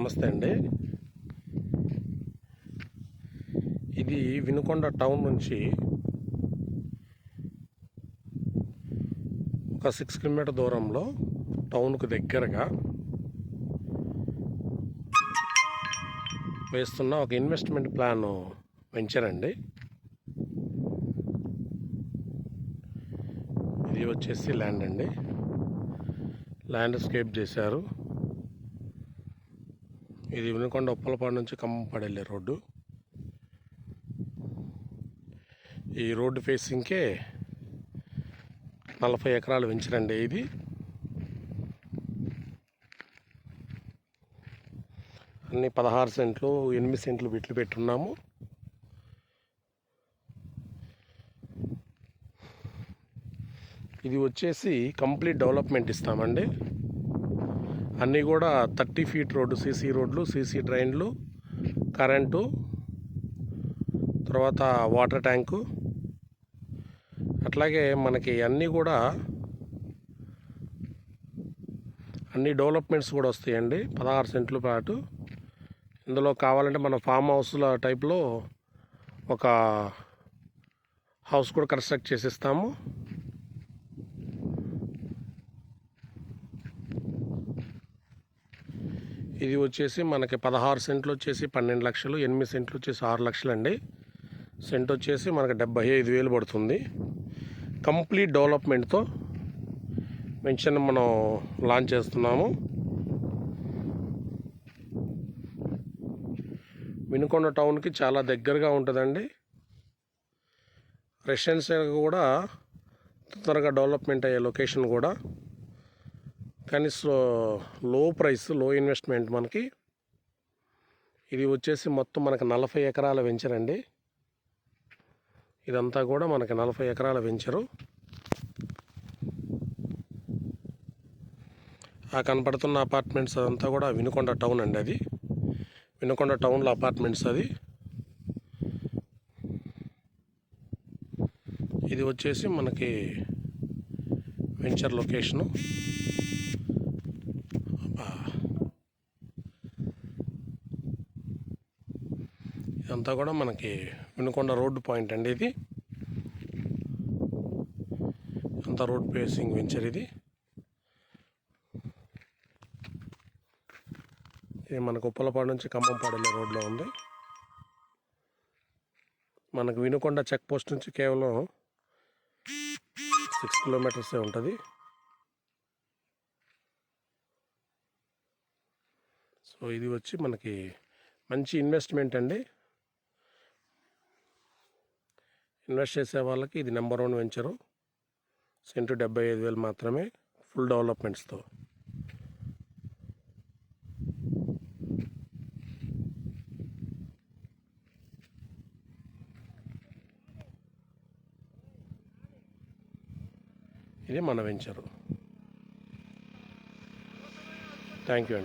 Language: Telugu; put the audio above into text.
నమస్తే అండి. ఇది వినుకొండ టౌన్ నుంచి ఒక సిక్స్ కిలోమీటర్ దూరంలో టౌన్కు దగ్గరగా వేస్తున్న ఒక ఇన్వెస్ట్మెంట్ ప్లాన్ వెంచర్ అండి. ఇది వచ్చేసి ల్యాండ్ అండి. ల్యాండ్స్కేప్ చేశారు. ఇది వినుకొండ ఉప్పలపాడు నుంచి ఖమ్మంపాడు వెళ్ళే రోడ్డు. ఈ రోడ్డు ఫేసింగ్కే నలభై ఎకరాలు పెంచరండి ఇది. అన్ని పదహారు సెంట్లు ఎనిమిది సెంట్లు బిట్లు పెట్టున్నాము. ఇది వచ్చేసి కంప్లీట్ డెవలప్మెంట్ ఇస్తామండి. అన్నీ కూడా థర్టీ ఫీట్ రోడ్డు సీసీ రోడ్లు సీసీ డ్రైన్లు కరెంటు తర్వాత వాటర్ ట్యాంకు. అట్లాగే మనకి అన్నీ కూడా అన్ని డెవలప్మెంట్స్ కూడా వస్తాయండి. పదహారు సెంట్ల పాటు. ఇందులో కావాలంటే మన ఫామ్ హౌస్ల టైప్లో ఒక హౌస్ కూడా కన్స్ట్రక్ట్ చేసిస్తాము. ఇది వచ్చేసి మనకి పదహారు సెంట్లు వచ్చేసి పన్నెండు లక్షలు ఎనిమిది సెంట్లు వచ్చేసి ఆరు లక్షలు అండి సెంట్ వచ్చేసి మనకి డెబ్బై ఐదు వేలు పడుతుంది. కంప్లీట్ డెవలప్మెంట్తో మెన్షన్ మనం లాంచ్ చేస్తున్నాము. వినుకొండ టౌన్కి చాలా దగ్గరగా ఉంటుందండి. రెసిడెన్షియల్ కూడా తొందరగా డెవలప్మెంట్ అయ్యే లొకేషన్ కూడా. కానీ సో లో ప్రైస్లో ఇన్వెస్ట్మెంట్ మనకి. ఇది వచ్చేసి మొత్తం మనకి నలభై ఎకరాల వెంచర్ అండి. ఇదంతా కూడా మనకి నలభై ఎకరాల వెంచరు ఆ కనపడుతున్న అపార్ట్మెంట్స్ అదంతా కూడా వినుకొండ టౌన్ అండి అది. వినుకొండ టౌన్లో అపార్ట్మెంట్స్ అది. ఇది వచ్చేసి మనకి వెంచర్ లొకేషను ఇదంతా కూడా మనకి వినుకొండ రోడ్డు పాయింట్ అండి ఇది. అంతా రోడ్ ఫేసింగ్ వెంచర్ ఇది. ఇది మనకు ఉప్పలపాడు నుంచి ఖమ్మంపాడు వెళ్ళే రోడ్లో ఉంది. మనకు వినుకొండ చెక్ పోస్ట్ నుంచి కేవలం సిక్స్ కిలోమీటర్సే ఉంటుంది. సో ఇది వచ్చి మనకి మంచి ఇన్వెస్ట్మెంట్ అండి. ఇన్వెస్ట్ చేసే వాళ్ళకి ఇది నెంబర్ వన్ వెంచరు. సెంటు డెబ్బై ఐదు వేలు మాత్రమే ఫుల్ డెవలప్మెంట్స్తో. ఇది మన వెంచరు. థ్యాంక్ యూ అండి.